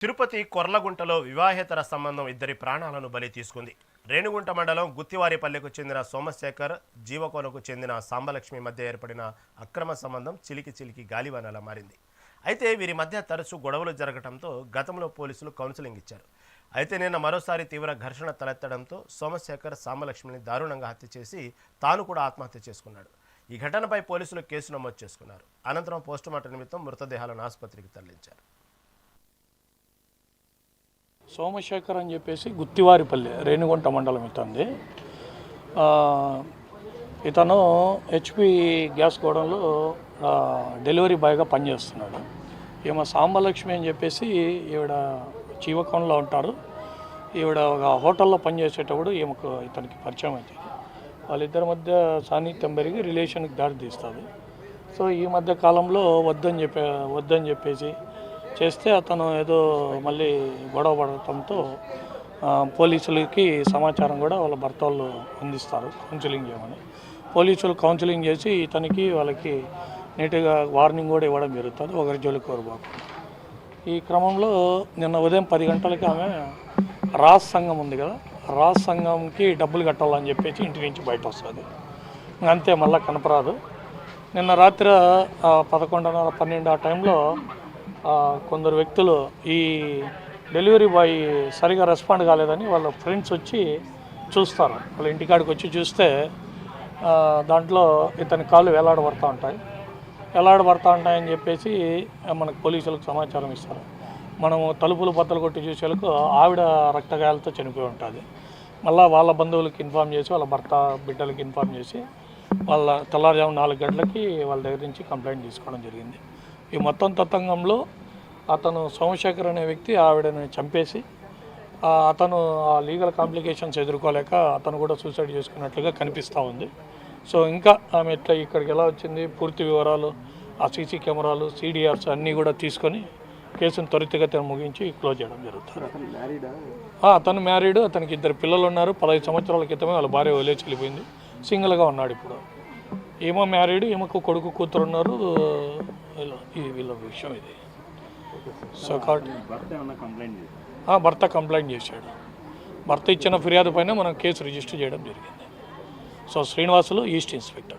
తిరుపతి కొర్లగుంటలో వివాహేతర సంబంధం ఇద్దరి ప్రాణాలను బలి తీసుకుంది. రేణుగుంట మండలం గుత్తివారిపల్లెకు చెందిన సోమశేఖర్ జీవకోనకు చెందిన సాంబలక్ష్మి మధ్య ఏర్పడిన అక్రమ సంబంధం చిలికి చిలికి గాలివానలా మారింది. అయితే వీరి మధ్య తరచూ గొడవలు జరగడంతో గతంలో పోలీసులు కౌన్సిలింగ్ ఇచ్చారు. అయితే నిన్న మరోసారి తీవ్ర ఘర్షణ తలెత్తడంతో సోమశేఖర్ సాంబలక్ష్మిని దారుణంగా హత్య చేసి తాను కూడా ఆత్మహత్య చేసుకున్నాడు. ఈ ఘటనపై పోలీసులు కేసు నమోదు చేసుకున్నారు. అనంతరం పోస్టుమార్టం నిమిత్తం మృతదేహాలను ఆసుపత్రికి తరలించారు. సోమశేఖర్ అని చెప్పేసి గుత్తివారిపల్లి రేణిగుంట మండలం ఇతంది. ఇతను హెచ్పి గ్యాస్ గోడంలో డెలివరీ బాయ్గా పనిచేస్తున్నాడు. ఈమె సాంబలక్ష్మి అని చెప్పేసి ఈవిడ చీవకంలో ఉంటారు. ఈవిడ ఒక హోటల్లో పనిచేసేటప్పుడు ఈమెకు ఇతనికి పరిచయం అవుతుంది. వాళ్ళిద్దరి మధ్య సాన్నిహిత్యం పెరిగి రిలేషన్కి దారి తీస్తుంది సో ఈ మధ్య కాలంలో వద్దని చెప్పే వద్దని చెప్పేసి చేస్తే అతను ఏదో మళ్ళీ గొడవ పడటంతో పోలీసులకి సమాచారం కూడా వాళ్ళ భర్త వాళ్ళు అందిస్తారు కౌన్సిలింగ్ చేయమని పోలీసులు కౌన్సిలింగ్ చేసి ఇతనికి వాళ్ళకి నీట్గా వార్నింగ్ కూడా ఇవ్వడం జరుగుతుంది ఒకరి జోలికి కోరుబాకు ఈ క్రమంలో నిన్న ఉదయం పది గంటలకి ఆమె రాజ్ సంఘం ఉంది కదా రాజ్ సంఘంకి డబ్బులు కట్టాలని చెప్పేసి ఇంటి నుంచి బయట వస్తుంది. అంతే మళ్ళీ కనపరాదు. నిన్న రాత్రి పదకొండున్నర పన్నెండు ఆ టైంలో కొందరు వ్యక్తులు ఈ డెలివరీ బాయ్ సరిగా రెస్పాండ్ కాలేదని వాళ్ళ ఫ్రెండ్స్ వచ్చి చూస్తారు. వాళ్ళ ఇంటికాడికి వచ్చి చూస్తే దాంట్లో ఇతని కాళ్ళు వేలాడబడతా ఉంటాయి. వేలాడబడతా ఉంటాయని చెప్పేసి మనకు పోలీసులకు సమాచారం ఇస్తారు. మనము తలుపులు బద్దలు కొట్టి చూసేలకు ఆవిడ రక్తగాయాలతో చనిపోయి ఉంటుంది. మళ్ళీ వాళ్ళ బంధువులకి ఇన్ఫామ్ చేసి వాళ్ళ భర్త బిడ్డలకి ఇన్ఫామ్ చేసి వాళ్ళ తెల్లారుజాము నాలుగు గంటలకి వాళ్ళ దగ్గర నుంచి కంప్లైంట్ తీసుకోవడం జరిగింది. ఈ మొత్తం తతంగంలో అతను సోమశేఖర్ అనే వ్యక్తి ఆవిడని చంపేసి అతను ఆ లీగల్ కాంప్లికేషన్స్ ఎదుర్కోలేక అతను కూడా సూసైడ్ చేసుకున్నట్లుగా కనిపిస్తూ ఉంది. సో ఇంకా ఆమె ఎట్లా ఇక్కడికి ఎలా వచ్చింది? పూర్తి వివరాలు ఆ సీసీ కెమెరాలు సీడీఆర్స్ అన్నీ కూడా తీసుకొని కేసును త్వరితగతిన ముగించి క్లోజ్ చేయడం జరుగుతుంది. అతను మ్యారీడ్ అతనికి ఇద్దరు పిల్లలు ఉన్నారు. పదహైదు సంవత్సరాల క్రితమే వాళ్ళ భార్య వదిలేసి వెళ్ళిపోయింది. సింగిల్గా ఉన్నాడు ఇప్పుడు. ఏమో మ్యారీడ్ ఏమో కొడుకు కూతురు ఉన్నారు. వీళ్ళ విషయం ఇది. సో కాబట్టి ఆ, భర్త కంప్లైంట్ చేశాడు. భర్త ఇచ్చిన ఫిర్యాదు పైన మనం కేసు రిజిస్టర్ చేయడం జరిగింది. So Srinivasulu east inspector.